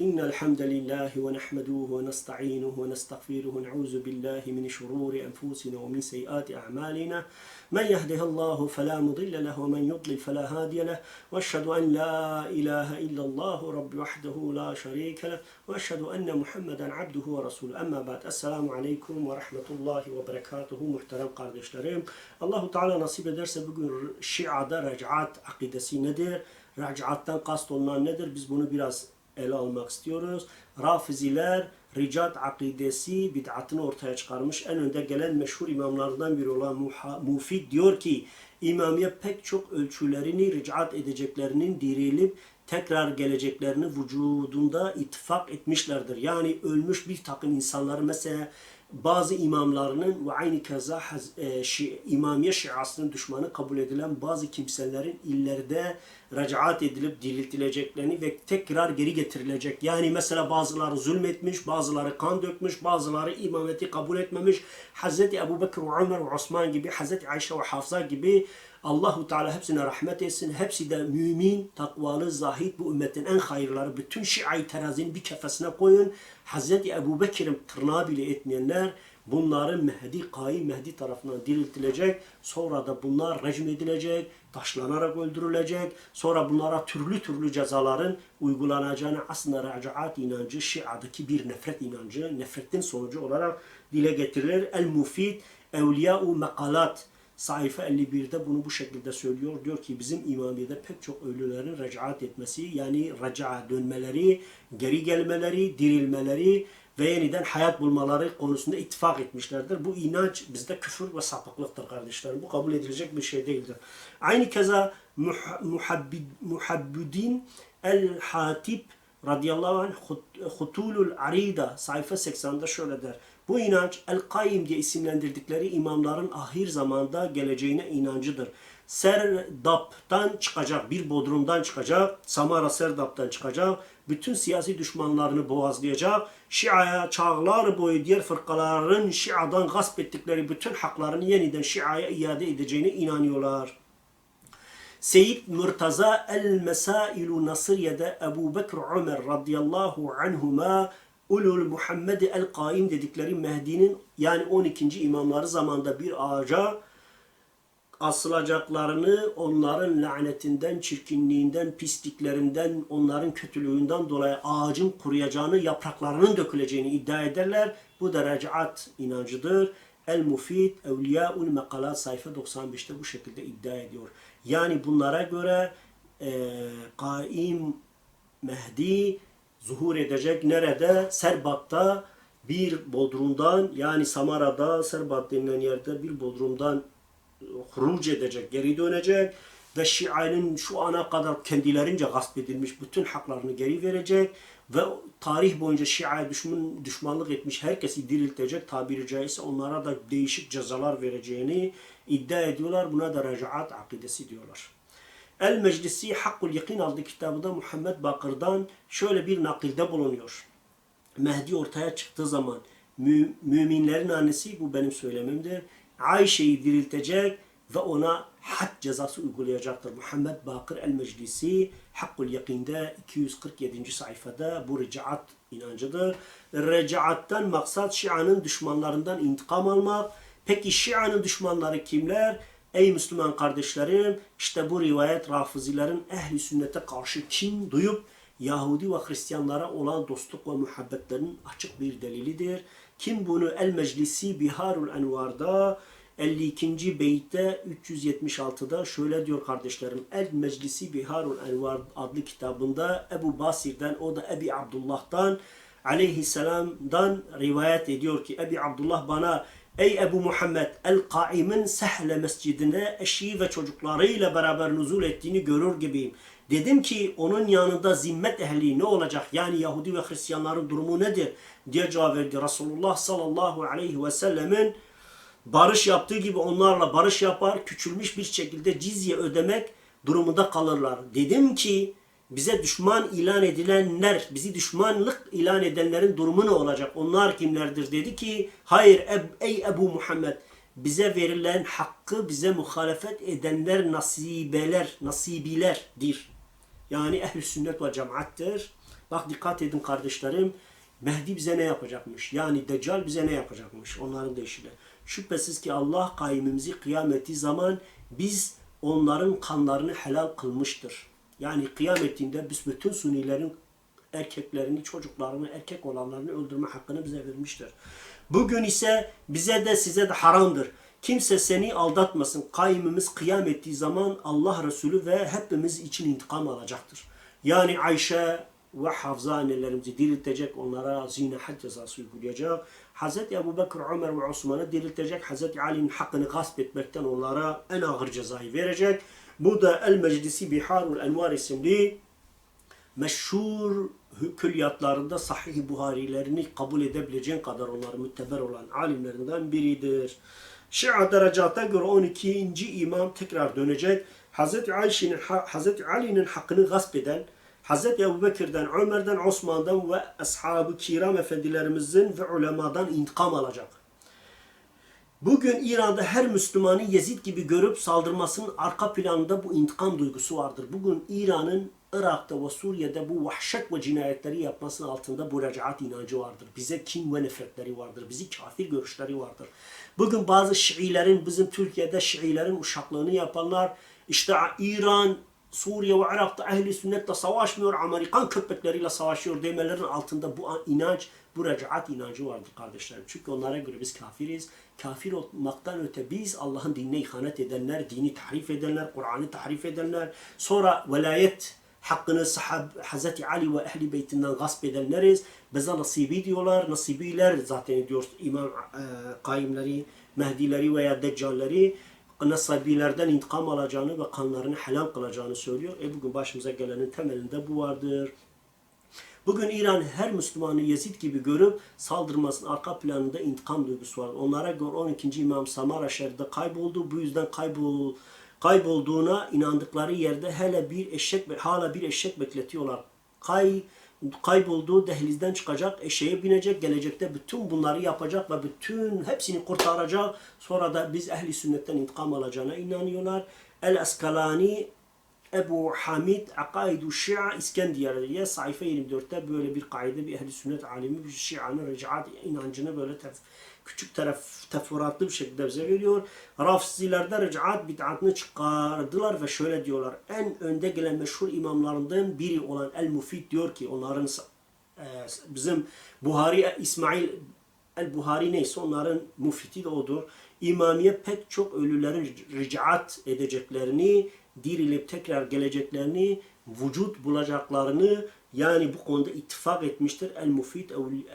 إن الحمد لله ونحمده ونستعينه ونستغفره ونعوذ بالله من شرور أنفسنا ومن سيئات أعمالنا من يهده الله فلا مضل له ومن يضلل فلا هادي له وأشهد أن لا إله إلا الله رب وحده لا شريك له وأشهد أن محمدا عبده ورسوله أما بعد السلام عليكم ورحمة الله وبركاته muhterem kardeşlerim. Allahu Teala nasip ederse bugün Şia'da recaat akidesi nedir? Recaattan kast olunan nedir? Biz bunu ele almak istiyoruz. Rafiziler ricat akidesi bid'atını ortaya çıkarmış. En önde gelen meşhur imamlardan biri olan Muha- Mufid diyor ki İmamiye pek çok ölçülerini ricat edeceklerinin dirilip tekrar geleceklerini vücudunda ittifak etmişlerdir. Yani ölmüş bir takım insanları mesela bazı imamlarının ve aynı keza e, imamiye şiasının düşmanı kabul edilen bazı kimselerin illerde recaat edilip diriltileceklerini ve tekrar geri getirilecek. Yani mesela bazıları zulmetmiş, bazıları kan dökmüş, bazıları imameti kabul etmemiş. Hazreti Ebu Bekir ve Ömer ve Osman gibi, Hazreti Ayşe ve Hafsa gibi Allahu Teala hepsine rahmet etsin. Hepsi de mümin, takvalı, zahid bu ümmetin en hayırları. Bütün Şia'yı terazinin bir kefesine koyun. Hazreti Ebu Bekir'in tırnağı bile etmeyenler bunların Mehdi, Kaim Mehdi tarafından diriltilecek. Sonra da bunlar rejim edilecek, taşlanarak öldürülecek. Sonra bunlara türlü türlü cezaların uygulanacağını aslında recaat inancı Şia'daki bir nefret inancı, nefretin sonucu olarak dile getirilir. El-Mufid, Evliya-u Mekalat sayfa 51'de bunu bu şekilde söylüyor. Diyor ki bizim imamiyede pek çok ölülerin recaat etmesi yani reca'a dönmeleri, geri gelmeleri, dirilmeleri ve yeniden hayat bulmaları konusunda ittifak etmişlerdir. Bu inanç bizde küfür ve sapıklıktır kardeşlerim. Bu kabul edilecek bir şey değildir. Aynı keza Muh- Muhabbid, Muhabbudin el-Hatip radıyallahu anh Hut- Hutulul Arida sayfa 80'de şöyle der. Bu inanç El-Kaim diye isimlendirdikleri imamların ahir zamanda geleceğine inancıdır. Serdap'tan çıkacak, bir bodrumdan çıkacak, Samara Serdap'tan çıkacak, bütün siyasi düşmanlarını boğazlayacak, Şia'ya çağlar boyu diğer fırkaların Şia'dan gasp ettikleri bütün haklarını yeniden Şia'ya iade edeceğine inanıyorlar. Seyyid Murtaza el-Mesailu Nasiriye'de Ebu Bekir Ömer radıyallahu anhuma Ulul Muhammed el-Kaim dedikleri Mehdi'nin yani 12. imamları zamanında bir ağaca asılacaklarını onların lanetinden, çirkinliğinden, pisliklerinden, onların kötülüğünden dolayı ağacın kuruyacağını, yapraklarının döküleceğini iddia ederler. Bu da recaat inancıdır. El-Mufid, Evliyaul Mekalat sayfa 95'te bu şekilde iddia ediyor. Yani bunlara göre e, Kaim Mehdi zuhur edecek nerede? Serbat'ta bir bodrumdan yani Samara'da Serbat denilen yerde bir bodrumdan huruc edecek, geri dönecek ve Şia'nın şu ana kadar kendilerince gasp edilmiş bütün haklarını geri verecek ve tarih boyunca Şia'ya düşman, düşmanlık etmiş herkesi diriltecek tabiri caizse onlara da değişik cezalar vereceğini iddia ediyorlar. Buna da recaat akidesi diyorlar. El Meclisi Hakkul Yakin adlı kitabında Muhammed Bakır'dan şöyle bir nakilde bulunuyor. Mehdi ortaya çıktığı zaman mü- müminlerin annesi bu benim söylememdir. Ayşe'yi diriltecek ve ona had cezası uygulayacaktır. Muhammed Bakır El Meclisi Hakkul Yakin'de 247. sayfada bu ricaat inancıdır. Ricaattan maksat Şia'nın düşmanlarından intikam almak. Peki Şia'nın düşmanları kimler? Ey Müslüman kardeşlerim, işte bu rivayet rafizilerin ehli sünnete karşı kin duyup Yahudi ve Hristiyanlara olan dostluk ve muhabbetlerinin açık bir delilidir. Kim bunu El Meclisi Biharul Envar'da 52. beytte 376'da şöyle diyor kardeşlerim. El Meclisi Biharul Envar adlı kitabında Ebu Basir'den o da Ebi Abdullah'tan aleyhisselamdan rivayet ediyor ki Ebi Abdullah bana Ey Ebu Muhammed El-Kaim'in Sehle mescidine eşi ve çocuklarıyla beraber nuzul ettiğini görür gibiyim. Dedim ki onun yanında zimmet ehli ne olacak? Yani Yahudi ve Hristiyanların durumu nedir? diye cevap verdi. Resulullah sallallahu aleyhi ve sellemin barış yaptığı gibi onlarla barış yapar, küçülmüş bir şekilde cizye ödemek durumunda kalırlar. Dedim ki bize düşman ilan edilenler, bizi düşmanlık ilan edenlerin durumu ne olacak? Onlar kimlerdir? Dedi ki, hayır ey Ebu Muhammed, bize verilen hakkı bize muhalefet edenler nasibeler, nasibilerdir. Yani ehl sünnet ve cemaattir. Bak dikkat edin kardeşlerim. Mehdi bize ne yapacakmış? Yani Deccal bize ne yapacakmış? Onların deyişiyle. Şüphesiz ki Allah kaimimizi kıyameti zaman biz onların kanlarını helal kılmıştır. Yani kıyametinde biz bütün sunilerin erkeklerini, çocuklarını, erkek olanlarını öldürme hakkını bize vermiştir. Bugün ise bize de size de haramdır. Kimse seni aldatmasın. Kaimimiz kıyam ettiği zaman Allah Resulü ve hepimiz için intikam alacaktır. Yani Ayşe ve Hafza annelerimizi diriltecek, onlara zina had cezası uygulayacak. Hz. Ebu Bekir, Ömer ve Osman'ı diriltecek. Hz. Ali'nin hakkını gasp etmekten onlara en ağır cezayı verecek. Bu da El Meclisi Biharul Envar isimli meşhur külliyatlarında Sahih Buharilerini kabul edebileceğin kadar onları müteber olan alimlerinden biridir. Şia derecata göre 12. imam tekrar dönecek. Hz. Ayşe'nin Hz. Ali'nin hakkını gasp eden Hz. Ebu Bekir'den, Ömer'den, Osman'dan ve ashab-ı kiram efendilerimizin ve ulemadan intikam alacak. Bugün İran'da her Müslümanı Yezid gibi görüp saldırmasının arka planında bu intikam duygusu vardır. Bugün İran'ın Irak'ta ve Suriye'de bu vahşet ve cinayetleri yapmasının altında bu recaat inancı vardır. Bize kin ve nefretleri vardır. Bizi kafir görüşleri vardır. Bugün bazı Şiilerin, bizim Türkiye'de Şiilerin uşaklığını yapanlar, işte İran, Suriye ve Irak'ta ehli sünnetle savaşmıyor, Amerikan köpekleriyle savaşıyor demelerin altında bu inanç, bu recaat inancı vardır kardeşlerim. Çünkü onlara göre biz kafiriz. Kafir olmaktan öte biz Allah'ın dinine ihanet edenler, dini tahrif edenler, Kur'an'ı tahrif edenler, sonra velayet hakkını sahab, Hazreti Ali ve ehli beytinden gasp edenleriz. Bize nasibi diyorlar. Nasibiler zaten diyor İmam e, kaimleri, Mehdileri veya Deccalleri Nasibilerden intikam alacağını ve kanlarını helal kılacağını söylüyor. E bugün başımıza gelenin temelinde bu vardır. Bugün İran her Müslümanı Yezid gibi görüp saldırmasının arka planında intikam duygusu var. Onlara göre 12. İmam Samara şehrinde kayboldu. Bu yüzden kaybol, kaybolduğuna inandıkları yerde hele bir eşek hala bir eşek bekletiyorlar. Kay kaybolduğu dehlizden çıkacak, eşeğe binecek, gelecekte bütün bunları yapacak ve bütün hepsini kurtaracak. Sonra da biz ehli sünnetten intikam alacağına inanıyorlar. El Eskalani Ebu Hamid Akaidu Şia İskenderiye sayfa 24'te böyle bir kaide bir ehli sünnet alimi bir Şia'nın recaat inancını böyle tef küçük taraf teferruatlı bir şekilde bize veriyor. Rafzilerde recaat bid'atını çıkardılar ve şöyle diyorlar. En önde gelen meşhur imamlarından biri olan El Mufid diyor ki onların e, bizim Buhari İsmail El Buhari neyse onların mufiti de odur. İmamiye pek çok ölülerin ricaat edeceklerini dirilip tekrar geleceklerini, vücut bulacaklarını yani bu konuda ittifak etmiştir. El Mufid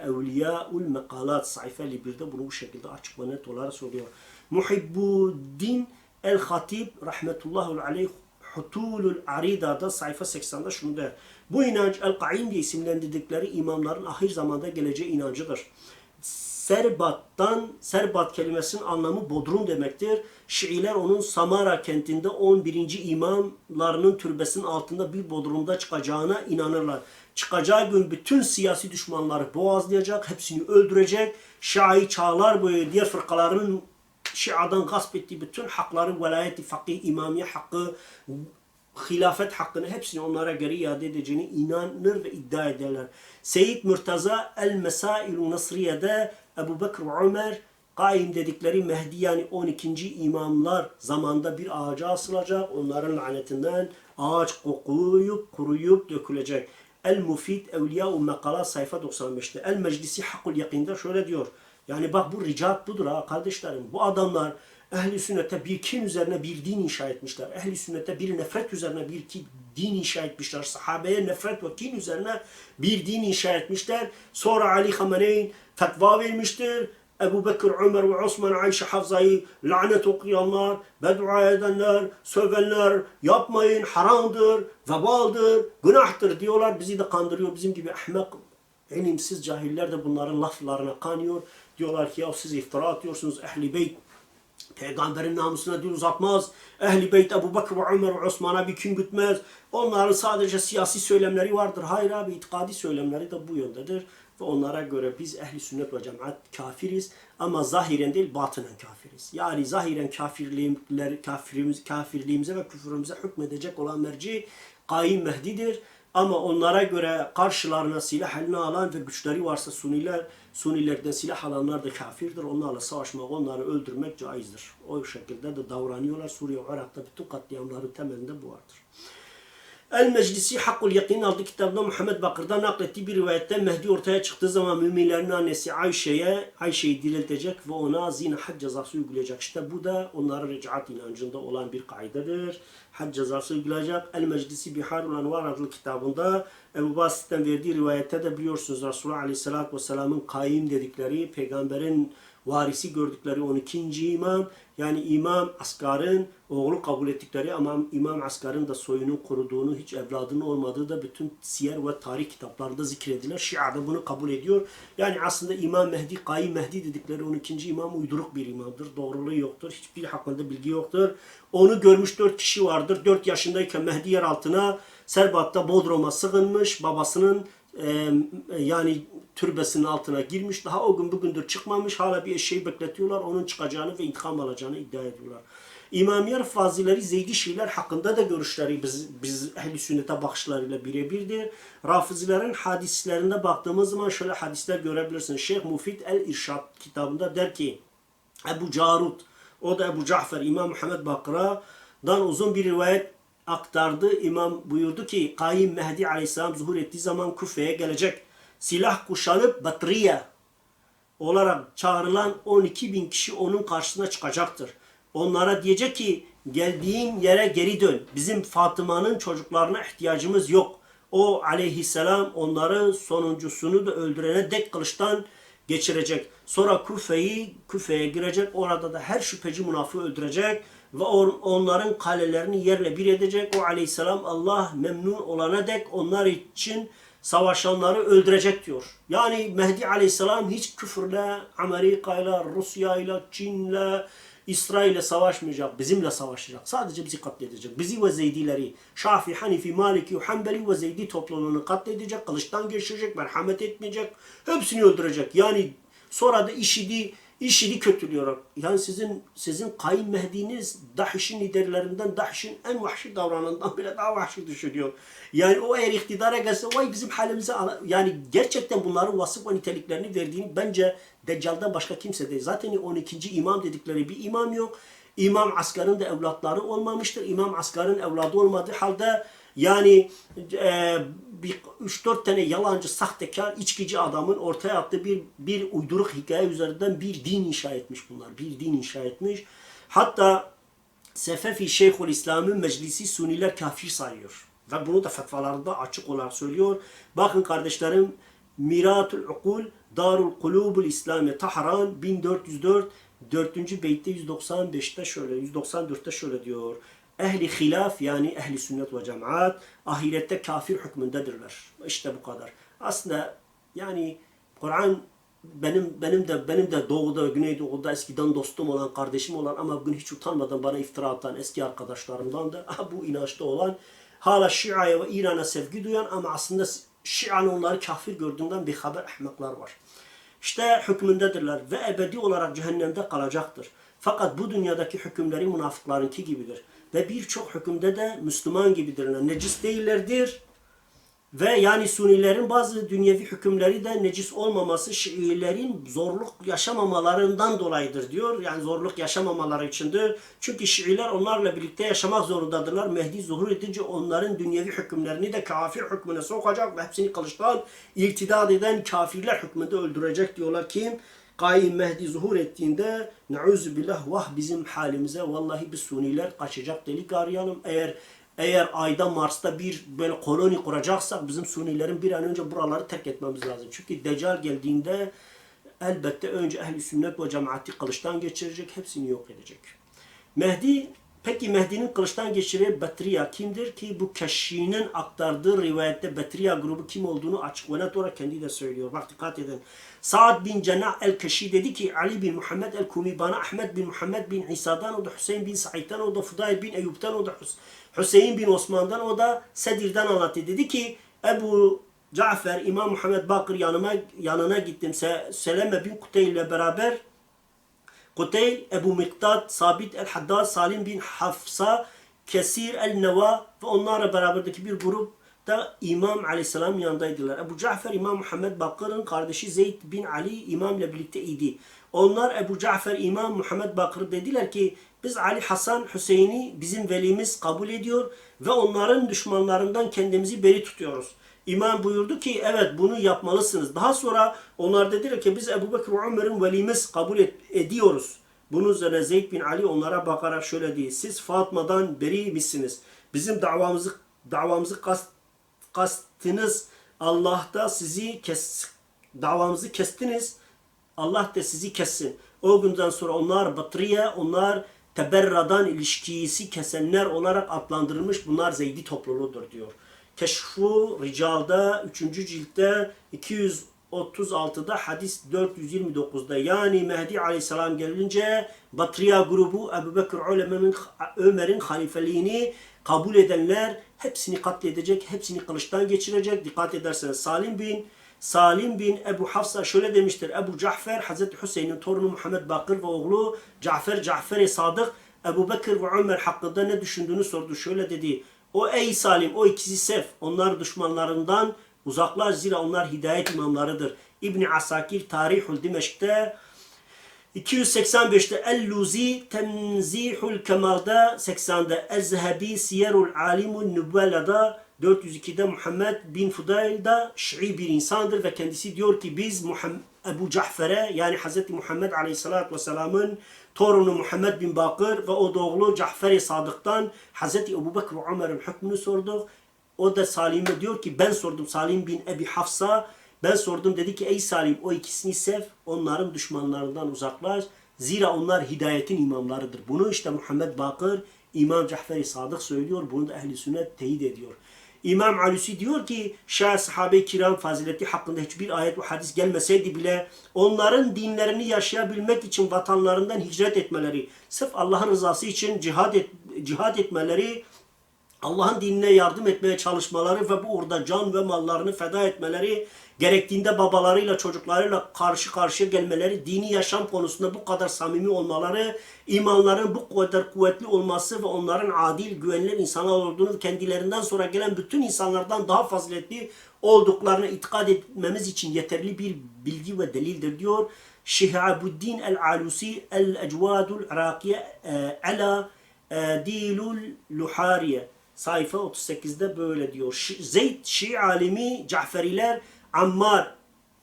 Evliyaul Mekalat sayfa 51'de bunu bu şekilde açık ve net olarak söylüyor. Muhibbuddin El Hatib rahmetullahi aleyh Hutulul Arida'da sayfa 80'de şunu der. Bu inanç El-Kaim diye isimlendirdikleri imamların ahir zamanda geleceği inancıdır. Serbat'tan, Serbat kelimesinin anlamı Bodrum demektir. Şiiler onun Samara kentinde 11. imamlarının türbesinin altında bir bodrumda çıkacağına inanırlar. Çıkacağı gün bütün siyasi düşmanları boğazlayacak, hepsini öldürecek. Şai çağlar boyu diğer fırkaların Şia'dan gasp ettiği bütün hakları, velayeti, fakih, imamiye hakkı, hilafet hakkını hepsini onlara geri iade edeceğini inanır ve iddia ederler. Seyyid Murtaza El Mesail Nasriye'de Ebu Bekir ve Ömer Kaim dedikleri Mehdi yani 12. imamlar zamanda bir ağaca asılacak. Onların lanetinden ağaç kokuyup kuruyup dökülecek. El Mufid Evliya-u Mekala sayfa 95'te. El Meclisi Hakul Yakin'de şöyle diyor. Yani bak bu ricat budur ha kardeşlerim. Bu adamlar ehli sünnete bir kin üzerine bir din inşa etmişler. Ehli sünnete bir nefret üzerine bir din inşa etmişler. Sahabeye nefret ve kin üzerine bir din inşa etmişler. Sonra Ali Hameneyn fetva vermiştir. Ebu Bekir, Ömer ve Osman, Ayşe Hafza'yı lanet okuyanlar, beddua edenler, sövenler, yapmayın, haramdır, vebaldır, günahtır diyorlar. Bizi de kandırıyor. Bizim gibi ahmak, ilimsiz cahiller de bunların laflarına kanıyor. Diyorlar ki ya siz iftira atıyorsunuz. Ehli beyt Peygamberin namusuna dil uzatmaz. Ehli beyt Ebu Bekir ve Ömer ve Osman'a bir kim gütmez. Onların sadece siyasi söylemleri vardır. Hayır abi itikadi söylemleri de bu yöndedir. Ve onlara göre biz ehli sünnet ve cemaat kafiriz ama zahiren değil batınen kafiriz. Yani zahiren kafirliğimler, kafirimiz, kafirliğimize ve küfürümüze hükmedecek olan merci Kaim Mehdi'dir. Ama onlara göre karşılarına silah eline alan ve güçleri varsa Suniler, Sunilerden silah alanlar da kafirdir. Onlarla savaşmak, onları öldürmek caizdir. O şekilde de davranıyorlar. Suriye Irak'ta bütün katliamların temelinde bu vardır. El Meclisi Hakkul Yakin adlı kitabında Muhammed Bakır'dan naklettiği bir rivayette Mehdi ortaya çıktığı zaman müminlerin annesi Ayşe'ye Ayşe'yi diriltecek ve ona zina had cezası uygulayacak. İşte bu da onların recaat inancında olan bir kaidedir. Had cezası uygulayacak. El Meclisi Biharul Anvar adlı kitabında Ebu Basit'ten verdiği rivayette de biliyorsunuz Resulullah Aleyhisselatü Vesselam'ın kaim dedikleri peygamberin varisi gördükleri 12. imam yani İmam Asgar'ın oğlu kabul ettikleri ama İmam Asgar'ın da soyunun kuruduğunu hiç evladının olmadığı da bütün siyer ve tarih kitaplarında zikredilir. Şia da bunu kabul ediyor. Yani aslında İmam Mehdi, Kayyim Mehdi dedikleri 12. imam uyduruk bir imamdır. Doğruluğu yoktur. Hiçbir hakkında bilgi yoktur. Onu görmüş dört kişi vardır. Dört yaşındayken Mehdi yer altına Serbat'ta Bodrum'a sığınmış. Babasının yani türbesinin altına girmiş. Daha o gün bugündür çıkmamış. Hala bir eşeği bekletiyorlar. Onun çıkacağını ve intikam alacağını iddia ediyorlar. İmamiye fazileri Zeydi Şiiler hakkında da görüşleri biz, biz ehli sünnete bakışlarıyla birebirdir. Rafizilerin hadislerinde baktığımız zaman şöyle hadisler görebilirsiniz. Şeyh Mufid el-İrşad kitabında der ki Ebu Carut o da Ebu Cafer İmam Muhammed Bakıra'dan uzun bir rivayet aktardı. İmam buyurdu ki Kayyim Mehdi Aleyhisselam zuhur ettiği zaman Kufe'ye gelecek. Silah kuşanıp Batriye olarak çağrılan 12 bin kişi onun karşısına çıkacaktır. Onlara diyecek ki geldiğin yere geri dön. Bizim Fatıma'nın çocuklarına ihtiyacımız yok. O aleyhisselam onların sonuncusunu da öldürene dek kılıçtan geçirecek. Sonra Kufe'yi Kufe'ye girecek. Orada da her şüpheci münafığı öldürecek ve onların kalelerini yerle bir edecek. O aleyhisselam Allah memnun olana dek onlar için savaşanları öldürecek diyor. Yani Mehdi aleyhisselam hiç küfürle, Amerika'yla, Rusya'yla, Çin'le, İsrail'le savaşmayacak, bizimle savaşacak. Sadece bizi katledecek. Bizi ve Zeydileri, Şafi, Hanifi, Maliki, Hanbeli ve Zeydi topluluğunu katledecek, kılıçtan geçirecek, merhamet etmeyecek, hepsini öldürecek. Yani sonra da işidi IŞİD'i kötülüyor. Yani sizin sizin Kayyum Mehdi'niz Dahiş'in liderlerinden Dahiş'in en vahşi davranandan bile daha vahşi düşünüyor. Yani o eğer iktidara gelse vay bizim halimize yani gerçekten bunların vasıf ve niteliklerini verdiğini bence Deccal'dan başka kimse değil. Zaten 12. imam dedikleri bir imam yok. İmam Askar'ın da evlatları olmamıştır. İmam Askar'ın evladı olmadığı halde yani e, bir 3-4 tane yalancı, sahtekar, içkici adamın ortaya attığı bir, bir uyduruk hikaye üzerinden bir din inşa etmiş bunlar. Bir din inşa etmiş. Hatta Sefefi Şeyhül İslam'ın meclisi Suniler kafir sayıyor. Ve bunu da fetvalarında açık olarak söylüyor. Bakın kardeşlerim Miratul Ukul Darul Kulubul İslami Tahran 1404 4. beytte 195'te şöyle 194'te şöyle diyor ehli hilaf yani ehli sünnet ve cemaat ahirette kafir hükmündedirler. İşte bu kadar. Aslında yani Kur'an benim benim de benim de doğuda güneydoğuda eskiden dostum olan kardeşim olan ama bugün hiç utanmadan bana iftira atan eski arkadaşlarımdan da bu inançta olan hala Şia'ya ve İran'a sevgi duyan ama aslında Şia'nın onları kafir gördüğünden bir haber ahmaklar var. İşte hükmündedirler ve ebedi olarak cehennemde kalacaktır. Fakat bu dünyadaki hükümleri münafıklarınki gibidir ve birçok hükümde de Müslüman gibidirler. Necis değillerdir. Ve yani Sunilerin bazı dünyevi hükümleri de necis olmaması Şiilerin zorluk yaşamamalarından dolayıdır diyor. Yani zorluk yaşamamaları içindir. Çünkü Şiiler onlarla birlikte yaşamak zorundadırlar. Mehdi zuhur edince onların dünyevi hükümlerini de kafir hükmüne sokacak ve hepsini kılıçtan irtidad eden kafirler hükmünde öldürecek diyorlar. Kim? Kayyum Mehdi zuhur ettiğinde ne'uzu billah vah bizim halimize vallahi biz Suniler kaçacak delik arayalım. Eğer eğer ayda Mars'ta bir böyle koloni kuracaksak bizim Sunilerin bir an önce buraları terk etmemiz lazım. Çünkü Deccal geldiğinde elbette önce ehli sünnet ve cemaati kılıçtan geçirecek, hepsini yok edecek. Mehdi Peki Mehdi'nin kılıçtan geçirdiği Betriya kimdir ki bu Keşşi'nin aktardığı rivayette Betriya grubu kim olduğunu açık ve net olarak kendi de söylüyor. Bak dikkat edin. Sa'd bin Cenah el-Keşi dedi ki Ali bin Muhammed el-Kumi bana Ahmet bin Muhammed bin İsa'dan o da Hüseyin bin Said'den o da Fudayl bin Eyyub'dan o da Hüseyin bin Osman'dan o da Sedir'den anlattı. Dedi ki Ebu Cafer, İmam Muhammed Bakır yanıma yanına gittim. Se- Seleme bin Kuteyl ile beraber Kuteyl, Ebu Miktat, Sabit el-Haddad, Salim bin Hafsa, Kesir el-Neva ve onlarla beraberdeki bir grup da İmam Aleyhisselam yanındaydılar. Ebu Cafer İmam Muhammed Bakır'ın kardeşi Zeyd bin Ali İmam ile birlikte idi. Onlar Ebu Cafer İmam Muhammed Bakır dediler ki biz Ali Hasan Hüseyin'i bizim velimiz kabul ediyor ve onların düşmanlarından kendimizi beri tutuyoruz. İmam buyurdu ki evet bunu yapmalısınız. Daha sonra onlar dediler ki biz Ebu Bekir Ömer'in velimiz kabul et- ediyoruz. Bunun üzerine Zeyd bin Ali onlara bakarak şöyle diyor. Siz Fatma'dan beri misiniz? Bizim davamızı davamızı kast, kastınız Allah'ta sizi kes, davamızı kestiniz. Allah da sizi kessin. O günden sonra onlar Batriye, onlar teberradan ilişkisi kesenler olarak adlandırılmış. Bunlar Zeydi topluluğudur diyor. Keşfu Rical'da 3. ciltte 236'da hadis 429'da yani Mehdi Aleyhisselam gelince Batriya grubu Ebu Bekir Ömer'in, Ömer'in halifeliğini kabul edenler hepsini katledecek, hepsini kılıçtan geçirecek. Dikkat ederseniz Salim bin Salim bin Ebu Hafsa şöyle demiştir. Ebu Cafer Hazreti Hüseyin'in torunu Muhammed Bakır ve oğlu Cafer Cafer-i Sadık Ebu Bekir ve Ömer hakkında ne düşündüğünü sordu. Şöyle dedi. O ey Salim o ikisi sef. Onlar düşmanlarından uzaklaş zira onlar hidayet imamlarıdır. İbni Asakir Tarihul Dimeşk'te 285'te El-Luzi Tenzihul Kemal'da 80'de El-Zehebi Siyerul Alimul Nübvela'da 402'de Muhammed bin Fudail'da Şii bir insandır ve kendisi diyor ki biz Muhammed, Ebu Cafer'e yani Hz. Muhammed Aleyhisselatü Vesselam'ın torunu Muhammed bin Bakır ve o da oğlu Cafer-i Sadık'tan Hz. Ebu Bekir ve Ömer'in hükmünü sorduk. O da Salim'e diyor ki ben sordum Salim bin Ebi Hafsa ben sordum dedi ki ey Salim o ikisini sev onların düşmanlarından uzaklaş. Zira onlar hidayetin imamlarıdır. Bunu işte Muhammed Bakır İmam Cafer-i Sadık söylüyor. Bunu da ehli sünnet teyit ediyor. İmam Alusi diyor ki şayet sahabe-i kiram fazileti hakkında hiçbir ayet ve hadis gelmeseydi bile onların dinlerini yaşayabilmek için vatanlarından hicret etmeleri, sırf Allah'ın rızası için cihad, et, cihad etmeleri Allah'ın dinine yardım etmeye çalışmaları ve bu uğurda can ve mallarını feda etmeleri, gerektiğinde babalarıyla çocuklarıyla karşı karşıya gelmeleri, dini yaşam konusunda bu kadar samimi olmaları, imanların bu kadar kuvvetli olması ve onların adil, güvenilir insanlar olduğunu kendilerinden sonra gelen bütün insanlardan daha faziletli olduklarını itikad etmemiz için yeterli bir bilgi ve delildir diyor. Şihabuddin el-Alusi el-Ecvadul Irakiye e, ala e, Dilul Luhariye sayfa 38'de böyle diyor. Zeyd Şii alimi Caferiler Ammar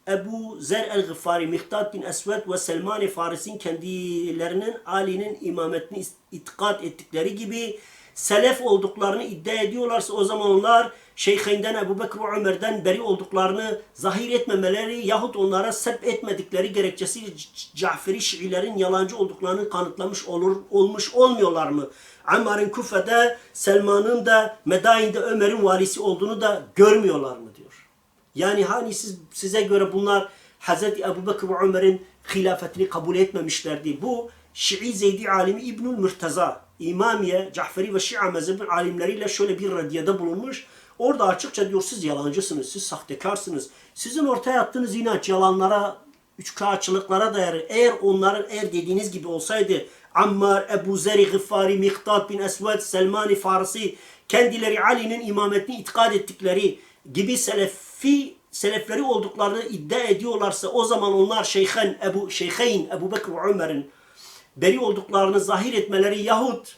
Ebu Zer el-Gıfari, Mihtad bin Esved ve Selman-i Faris'in kendilerinin Ali'nin imametini itikad ettikleri gibi selef olduklarını iddia ediyorlarsa o zaman onlar Şeyhinden Ebu Bekir ve Ömer'den beri olduklarını zahir etmemeleri yahut onlara sep etmedikleri gerekçesiyle Caferi Şiilerin yalancı olduklarını kanıtlamış olur olmuş olmuyorlar mı? Ammar'ın Kufe'de, Selman'ın da Medain'de Ömer'in valisi olduğunu da görmüyorlar mı diyor. Yani hani siz, size göre bunlar Hz. Ebu Bekir ve Ömer'in hilafetini kabul etmemişlerdi. Bu Şii Zeydi alimi İbnül Mürteza, İmamiye, Caferi ve Şia mezhebinin alimleriyle şöyle bir raddiyede bulunmuş. Orada açıkça diyor siz yalancısınız, siz sahtekarsınız. Sizin ortaya attığınız inanç yalanlara, üçkağıtçılıklara dayanır. Eğer onların eğer dediğiniz gibi olsaydı Ammar, Ebu Zeri, Gıffari, Mihtad bin Esved, Selmani Farisi kendileri Ali'nin imametini itikad ettikleri gibi selefi selefleri olduklarını iddia ediyorlarsa o zaman onlar Şeyhen Ebu Şeyheyn Ebu Bekir ve Ömer'in beri olduklarını zahir etmeleri yahut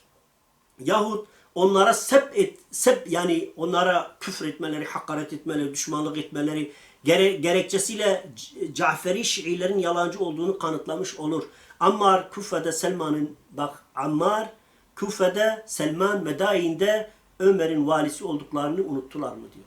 yahut onlara sep et sep yani onlara küfür etmeleri, hakaret etmeleri, düşmanlık etmeleri gere, gerekçesiyle Caferi Şiilerin yalancı olduğunu kanıtlamış olur. Ammar Kufe'de Selman'ın bak Ammar Kufe'de Selman Medain'de Ömer'in valisi olduklarını unuttular mı diyor.